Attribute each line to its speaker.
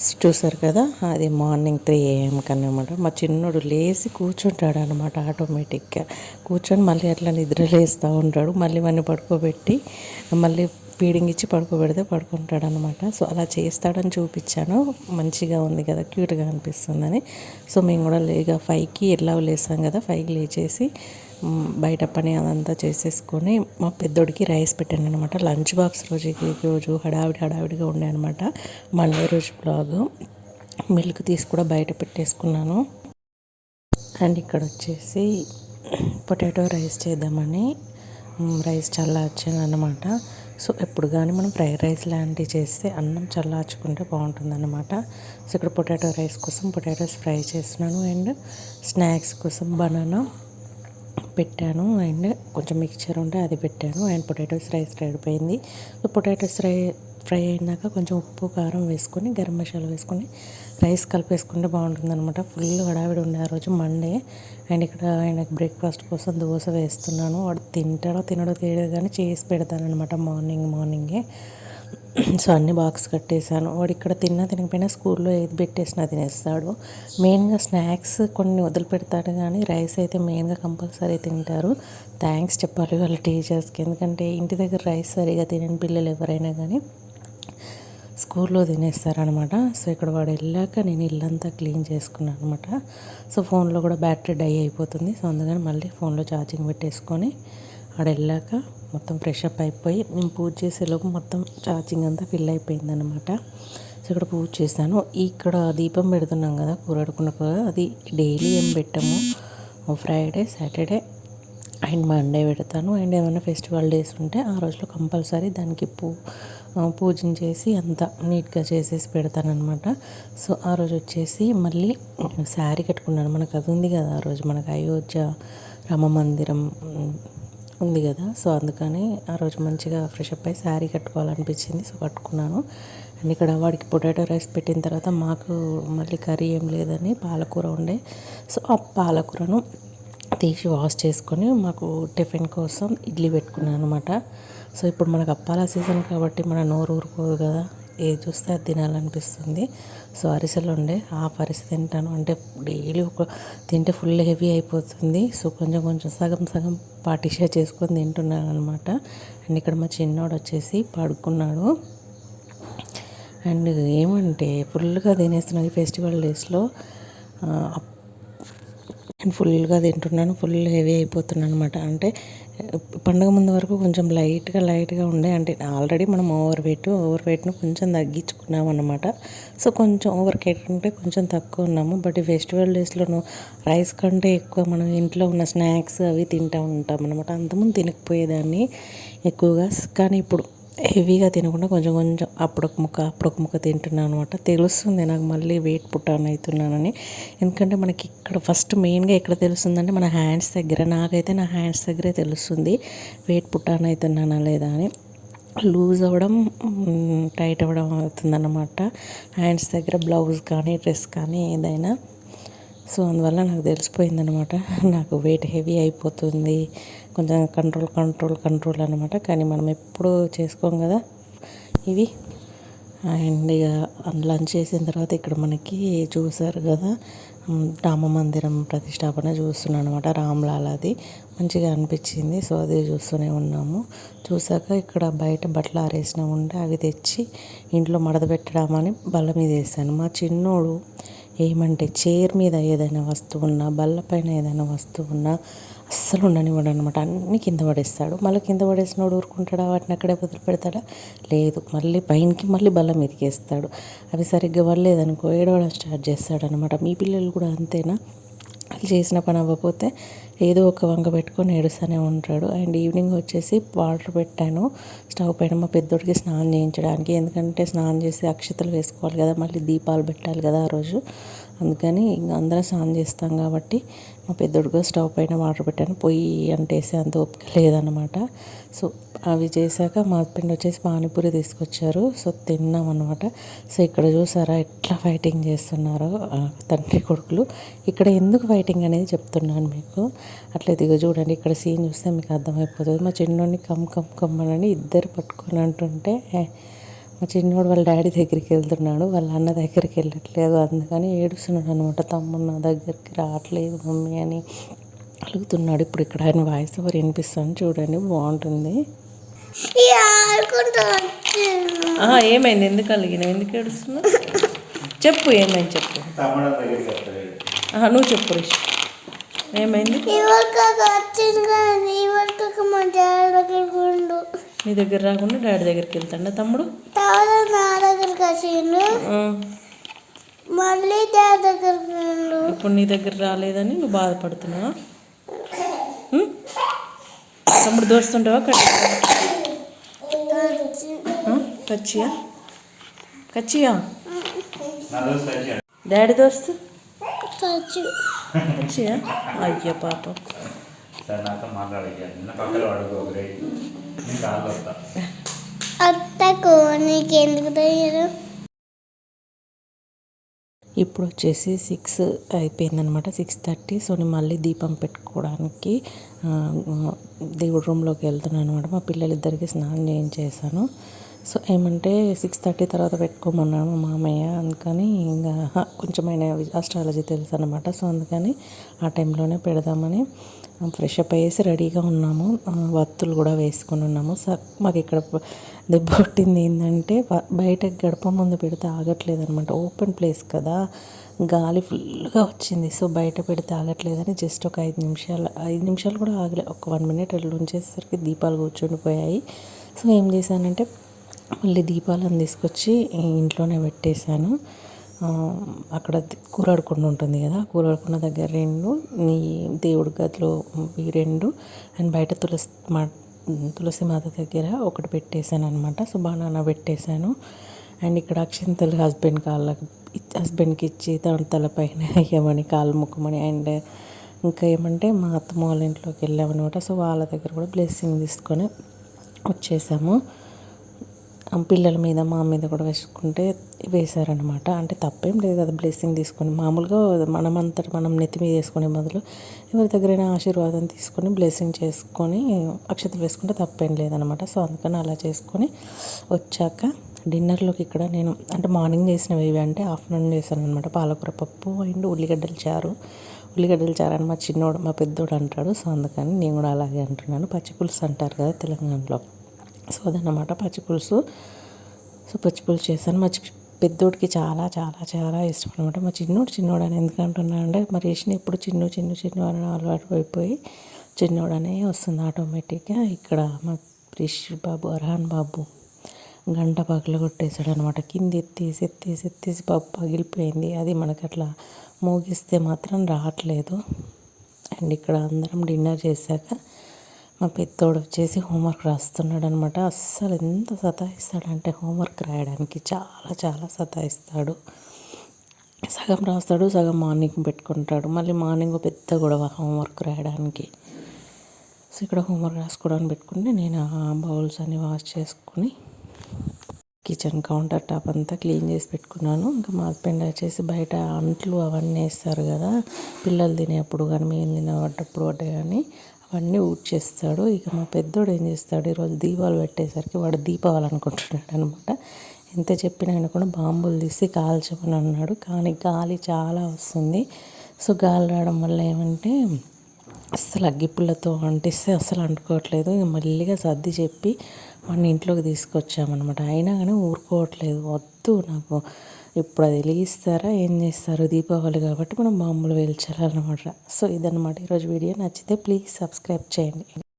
Speaker 1: చూసారు కదా? అది మార్నింగ్ త్రీ ఏఎంకి అనమాట మా చిన్నోడు లేచి కూర్చుంటాడు అనమాట ఆటోమేటిక్గా కూర్చొని మళ్ళీ అట్లా నిద్ర లేస్తూ ఉంటాడు. మళ్ళీ వాడిని పడుకోబెట్టి మళ్ళీ ఫీడింగ్ ఇచ్చి పడుకోబెడితే పడుకుంటాడు అనమాట సో అలా చేస్తాడని చూపించాను. మంచిగా ఉంది కదా క్యూట్గా అనిపిస్తుందని. సో మేము కూడా లేగా ఫైవ్కి ఎట్లా లేసాం కదా ఫైవ్కి లేచేసి బయట పని అదంతా చేసేసుకొని మా పెద్దోడికి రైస్ పెట్టాను అనమాట లంచ్ బాక్స్ రోజుకి రోజు హడావిడి హడావిడిగా ఉండే అనమాట మండే రోజు బ్లాగ్. మిల్క్ తీసి కూడా బయట పెట్టేసుకున్నాను. అండ్ ఇక్కడ వచ్చేసి పొటాటో రైస్ చేద్దామని రైస్ చల్లార్చాను అనమాట సో ఎప్పుడు కానీ మనం ఫ్రైడ్ రైస్ లాంటివి చేస్తే అన్నం చల్లార్చుకుంటే బాగుంటుంది అనమాట సో ఇక్కడ పొటాటో రైస్ కోసం పొటాటోస్ ఫ్రై చేస్తున్నాను. అండ్ స్నాక్స్ కోసం బనానా. పెట్టాను. అండ్ కొంచెం మిక్చర్ ఉంటే అది పెట్టాను. అండ్ పొటాటోస్ రైస్ రెడీ పోయింది పొటాటోస్ ఫ్రై ఫ్రై అయినాక కొంచెం ఉప్పు కారం వేసుకొని గరం మసాలా వేసుకొని రైస్ కలిపేసుకుంటే బాగుంటుంది అనమాట ఫుల్ హడావిడి ఉండే ఆ రోజు మండే. అండ్ ఇక్కడ ఆయనకు బ్రేక్ఫాస్ట్ కోసం దోశ వేస్తున్నాను. వాడు తింటాడో తినడో తెలియదు కానీ చేసి పెడతానమాట మార్నింగ్ మార్నింగే. సో అన్ని బాక్స్ కట్టేశాను. వాడు ఇక్కడ తిన్నా తినకపోయినా స్కూల్లో ఏది పెట్టేసినా తినేస్తాడు. మెయిన్గా స్నాక్స్ కొన్ని వదిలిపెడతాడు కానీ రైస్ అయితే మెయిన్గా కంపల్సరీ తింటారు. థ్యాంక్స్ చెప్పాలి వాళ్ళ టీచర్స్కి. ఎందుకంటే ఇంటి దగ్గర రైస్ సరిగా తినని పిల్లలు ఎవరైనా కానీ స్కూల్లో తినేస్తారనమాట. సో ఇక్కడ వాడు వెళ్ళాక నేను ఇల్లంతా క్లీన్ చేసుకున్నాను అనమాట. సో ఫోన్లో కూడా బ్యాటరీ డై అయిపోతుంది. సో అందుకని మళ్ళీ ఫోన్లో ఛార్జింగ్ పెట్టేసుకొని ఆడ వెళ్ళాక మొత్తం ఫ్రెష్ అప్ అయిపోయి నేను పూజ చేసేలోపు మొత్తం ఛార్జింగ్ అంతా ఫిల్ అయిపోయింది అనమాట సో ఇక్కడ పూజ చేశాను. ఇక్కడ దీపం పెడుతున్నాం కదా కూరడుకున్న కూర. అది డైలీ ఏం పెట్టాము. ఫ్రైడే సాటర్డే అండ్ మండే పెడతాను. అండ్ ఏమైనా ఫెస్టివల్ డేస్ ఉంటే ఆ రోజులో కంపల్సరీ దానికి పూ ఆ, పూజన చేసి అంతా నీట్గా చేసేసి పెడతానమాట సో ఆ రోజు వచ్చేసి మళ్ళీ శారీ కట్టుకున్నాను. మనకు అది ఉంది కదా ఆ రోజు. మనకు అయోధ్య రామ మందిరం ఉంది కదా. సో అందుకని ఆ రోజు మంచిగా ఫ్రెష్ అప్ అయి శారీ కట్టుకోవాలనిపించింది. సో కట్టుకున్నాను. అండ్ ఇక్కడ వాడికి పొటాటో రైస్ పెట్టిన తర్వాత మాకు మళ్ళీ కర్రీ ఏం లేదని పాలకూర ఉండే. సో ఆ పాలకూరను తీసి వాష్ చేసుకొని మాకు టిఫిన్ కోసం ఇడ్లీ పెట్టుకున్నాను అనమాట సో ఇప్పుడు మనకు అప్పాల సీజన్ కాబట్టి మన నోరు ఊరుకోదు కదా. ఏది చూస్తే అది తినాలనిపిస్తుంది. సో అరిసెలు ఉండే ఆ అరిసె తింటాను. అంటే డైలీ ఒక తింటే ఫుల్ హెవీ అయిపోతుంది. సో కొంచెం కొంచెం సగం సగం పాటిషా చేసుకొని తింటున్నాను అనమాట అండ్ ఇక్కడ మా చిన్నోడు వచ్చేసి పడుకున్నాడు. అండ్ ఏమంటే ఫుల్గా తినేస్తున్నాను ఈ ఫెస్టివల్ డేస్లో. నేను ఫుల్గా తింటున్నాను. ఫుల్ హెవీ అయిపోతున్నాను అనమాట అంటే పండగ ముందు వరకు కొంచెం లైట్గా లైట్గా ఉండే. అంటే ఆల్రెడీ మనం ఓవర్ వెయిట్ ఓవర్ వెయిట్ను కొంచెం తగ్గించుకున్నాం అనమాట సో కొంచెం ఓవర్ కేట్ అంటే కొంచెం తక్కువ ఉన్నాము. బట్ ఫెస్టివల్ డేస్లోను రైస్ కంటే ఎక్కువ మనం ఇంట్లో ఉన్న స్నాక్స్ అవి తింటూ ఉంటాం అనమాట అంతకుముందు తినకపోయేదాన్ని ఎక్కువగా. కానీ ఇప్పుడు హెవీగా తినకుండా కొంచెం కొంచెం అప్పుడొక ముక్క అప్పుడొక ముక్క తింటున్నాను అనమాట. తెలుస్తుంది నాకు మళ్ళీ వెయిట్ పుట్టాను అవుతున్నానని. ఎందుకంటే మనకి ఇక్కడ ఫస్ట్ మెయిన్గా ఎక్కడ తెలుస్తుందంటే మన హ్యాండ్స్ దగ్గర నాకైతే నా హ్యాండ్స్ దగ్గరే తెలుస్తుంది వెయిట్ పుట్టాను అవుతున్నానా లేదా అని. లూజ్ అవ్వడం టైట్ అవ్వడం అవుతుందన్నమాట. హ్యాండ్స్ దగ్గర బ్లౌజ్ కానీ డ్రెస్ కానీ ఏదైనా. సో అందువల్ల నాకు తెలిసిపోయిందనమాట నాకు వెయిట్ హెవీ అయిపోతుంది. కొంచెం కంట్రోల్ కంట్రోల్ కంట్రోల్ అనమాట కానీ మనం ఎప్పుడు చేసుకోం కదా. ఇవి. అండ్ ఇక లంచ్ చేసిన తర్వాత ఇక్కడ మనకి చూసారు కదా. రామ మందిరం ప్రతిష్టాపన చూస్తున్నాను అనమాట రామ్లాలది. మంచిగా అనిపించింది. సో అది చూస్తూనే ఉన్నాము. చూసాక ఇక్కడ బయట బట్టలు ఆరేసిన ఉంటే అవి తెచ్చి ఇంట్లో మడత పెట్టడామని బల్ల మీద వేసాను. మా చిన్నోడు ఏమంటే చైర్ మీద ఏదైనా వస్తువు ఉన్నా బల్ల పైన ఏదైనా వస్తువు ఉన్నా అస్సలు ఉండనివ్వడు అనమాట అన్ని కింద పడేస్తాడు. మళ్ళీ కింద పడేసినోడు ఊరుకుంటాడా? వాటిని అక్కడే వదిలి పెడతాడా? లేదు. మళ్ళీ పైనకి మళ్ళీ బలం మీదకి అవి సరిగ్గా పడలేదనుకో ఏడవడం స్టార్ట్ చేస్తాడు అనమాట మీ పిల్లలు కూడా అంతేనా? వాళ్ళు చేసిన పని అవ్వకపోతే ఏదో ఒక వంక పెట్టుకొని ఏడుస్తూనే ఉంటాడు. అండ్ ఈవినింగ్ వచ్చేసి వాటర్ పెట్టాను. స్టవ్ పైన మా పెద్దోడికి స్నానం చేయించడానికి. ఎందుకంటే స్నానం చేసి అక్షతలు వేసుకోవాలి కదా. మళ్ళీ దీపాలు పెట్టాలి కదా ఆ రోజు. అందుకని ఇంకా అందరం స్నానం చేస్తాం కాబట్టి మా పెద్దోడుగా స్టవ్ పైన వాటర్ పెట్టాను. పొయ్యి అంటేసి అంత ఓపిక లేదనమాట సో అవి చేశాక మా హస్బెండ్ వచ్చేసి పానీపూరి తీసుకొచ్చారు. సో తిన్నాం అనమాట సో ఇక్కడ చూసారా ఎట్లా ఫైటింగ్ చేస్తున్నారో తండ్రి కొడుకులు. ఇక్కడ ఎందుకు ఫైటింగ్ అనేది చెప్తున్నాను మీకు. అట్లా ఇదిగో చూడండి ఇక్కడ సీన్ చూస్తే మీకు అర్థమైపోతుంది. మా చిన్నోడిని కమ్ కమ్ కమ్మనని ఇద్దరు పట్టుకొని అంటుంటే మా చిన్నోడు వాళ్ళ డాడీ దగ్గరికి వెళ్తున్నాడు. వాళ్ళ అన్న దగ్గరికి వెళ్ళట్లేదు. అందుకని ఏడుస్తున్నాడు అనమాట తమ్ముడు నా దగ్గరికి రావట్లేదు మమ్మీ అని అడుగుతున్నాడు. ఇప్పుడు ఇక్కడ ఆయన వాయిస్ ఓవర్ వినిపిస్తాను చూడండి బాగుంటుంది. ఆహా, ఏమైంది? ఎందుకు అలిగిన ఎందుకు ఏడుస్తున్నావు? చెప్పు ఏమైంది చెప్పు. నువ్వు చెప్పు రిష్. ఏమైంది? నీ దగ్గర రాకుండా డాడీ దగ్గరికి వెళ్తాడా తమ్ముడు?
Speaker 2: తర్వాత నా దగ్గరికి వచ్చిండు మళ్ళీ డాడీ దగ్గరికి ఉండు
Speaker 1: ఇప్పుడు నీ దగ్గర రాలేదని నువ్వు బాధపడుతున్నావా? ఉం? తమ్ముడు దోస్తుంటావా? కట్టి కచ్చియా కచ్చియా డాడీ దోస్తు?
Speaker 2: వచ్చి
Speaker 1: కచ్చియా అయ్యో పాప.
Speaker 3: సార్ నాతో నిన్న పక్కన రేట్ నేను కాళ్ళు వస్తా.
Speaker 2: నీకెందుకు తెలియదు
Speaker 1: ఇప్పుడు వచ్చేసి సిక్స్ అయిపోయిందనమాట. Six thirty. సో నేను మళ్ళీ దీపం పెట్టుకోవడానికి దేవుడి రూమ్లోకి వెళ్తున్నాను అనమాట మా పిల్లలిద్దరికి స్నానం చేయించేసాను సో ఏమంటే సిక్స్ థర్టీ తర్వాత పెట్టుకోమన్నాను మా మామయ్య. అందుకని ఇంకా కొంచెం కొంచెమైనా ఆస్ట్రాలజీ తెలుసు అనమాట సో అందుకని ఆ టైంలోనే పెడదామని ఫ్రెష్ అప్ అయ్యేసి రెడీగా ఉన్నాము. వత్తులు కూడా వేసుకుని ఉన్నాము. సార్ మాకు ఇక్కడ దెబ్బ కొట్టింది ఏంటంటే బయట గడప ముందు పెడితే ఆగట్లేదు అనమాట ఓపెన్ ప్లేస్ కదా. గాలి ఫుల్గా వచ్చింది. సో బయట పెడితే ఆగట్లేదని జస్ట్ ఒక ఐదు నిమిషాలు ఐదు నిమిషాలు కూడా ఆగలే. ఒక వన్ మినిట్ అట్లా ఉంచేసరికి దీపాలు కూర్చుండిపోయాయి. సో ఏం చేశానంటే మళ్ళీ దీపాలను తీసుకొచ్చి ఇంట్లోనే పెట్టేశాను. అక్కడ కూరాడుకుండా ఉంటుంది కదా. కూరాడుకున్న దగ్గర రెండు నీ దేవుడి గదిలో ఈ రెండు అండ్ బయట తులసి మా తులసి మాత దగ్గర ఒకటి పెట్టేశాను అనమాట సో బాగా పెట్టేశాను. అండ్ ఇక్కడ అక్షింతలు హస్బెండ్ కాళ్ళకి హస్బెండ్కి ఇచ్చి తన తలపైన వేయమని కాళ్ళు ముక్కమని అండ్ ఇంకా ఏమంటే మా అత్తమ్మ వాళ్ళ ఇంట్లోకి వెళ్ళామన్నమాట. సో వాళ్ళ దగ్గర కూడా బ్లెస్సింగ్ తీసుకొని వచ్చేసాము. పిల్లల మీద మా మీద కూడా వేసుకుంటే వేశారనమాట అంటే తప్పేం లేదు కదా బ్లెస్సింగ్ తీసుకొని. మామూలుగా మనమంతట మనం నెత్తి మీద వేసుకునే బదులు ఎవరి దగ్గరైనా ఆశీర్వాదం తీసుకొని బ్లెస్సింగ్ చేసుకొని అక్షతలు వేసుకుంటే తప్పేం లేదనమాట సో అందుకని అలా చేసుకొని వచ్చాక డిన్నర్లోకి ఇక్కడ నేను అంటే మార్నింగ్ చేసినవి ఇవి అంటే ఆఫ్టర్నూన్ చేశాను అనమాట పాలకూర పప్పు అండ్ ఉల్లిగడ్డలు చారు. ఉల్లిగడ్డలు చారు అని మా చిన్నోడు మా పెద్దోడు అంటాడు. సో అందుకని నేను కూడా అలాగే అంటున్నాను. పచ్చి పులుసు అంటారు కదా తెలంగాణలో. సో అదన్నమాట పచ్చిపులుసు సో పచ్చి పులుసు చేశాను. మా చి- పెద్దోడికి చాలా చాలా చాలా ఇష్టం అనమాట మా చిన్నోడు చిన్నోడు అని ఎందుకంటున్నానంటే అంటే మరి వేసిన ఎప్పుడు చిన్ను చిన్ను చిన్ను అని అలవాటు అయిపోయి చిన్నోడు అనే వస్తుంది ఆటోమేటిక్గా. ఇక్కడ మా రిష్ బాబు అర్హాన్ బాబు గంట పగల కొట్టేశాడు అనమాట కింద ఎత్తేసి ఎత్తేసి ఎత్తేసి బాబు పగిలిపోయింది. అది మనకి అట్లా మోగిస్తే మాత్రం రావట్లేదు. అండ్ ఇక్కడ అందరం డిన్నర్ చేశాక మా పెద్దోడు వచ్చేసి హోంవర్క్ రాస్తున్నాడు అనమాట అస్సలు ఎంత సతాయిస్తాడంటే హోంవర్క్ రాయడానికి చాలా చాలా సతాయిస్తాడు. సగం రాస్తాడు సగం మార్నింగ్ పెట్టుకుంటాడు. మళ్ళీ మార్నింగ్ పెద్ద గొడవ హోంవర్క్ రాయడానికి. సో ఇక్కడ హోంవర్క్ రాసుకోవడానికి పెట్టుకుంటే నేను ఆ బౌల్స్ అన్ని వాష్ చేసుకుని కిచెన్ కౌంటర్ టాప్ అంతా క్లీన్ చేసి పెట్టుకున్నాను. ఇంకా మా హస్బెండ్ వచ్చేసి బయట అంట్లు అవన్నీ వేస్తారు కదా పిల్లలు తినేప్పుడు కానీ మేము తినేటప్పుడు అంటే కానీ అవన్నీ ఊడ్చేస్తాడు. ఇక మా పెద్దోడు ఏం చేస్తాడు? ఈరోజు దీపాలు పెట్టేసరికి వాడు దీపావళి అనుకుంటున్నాడు అనమాట ఎంత చెప్పినా ఆయన కూడా బాంబులు తీసి కాల్చమని అన్నాడు. కానీ గాలి చాలా వస్తుంది. సో గాలి రావడం వల్ల ఏమంటే అస్సలు అగ్గిపుల్లతో అంటిస్తే అస్సలు అంటుకోవట్లేదు. ఇక మెల్లిగా సర్ది చెప్పి వాడిని ఇంట్లోకి తీసుకొచ్చామన్నమాట. అయినా కానీ ఊరుకోవట్లేదు. వద్దు నాకు. ఇప్పుడు అది వెలిగిస్తారా ఏం చేస్తారు? దీపావళి కాబట్టి మనం మామూలు వేల్చాలన్నమాట. సో ఇదన్నమాట ఈరోజు వీడియో. నచ్చితే ప్లీజ్ సబ్స్క్రైబ్ చేయండి.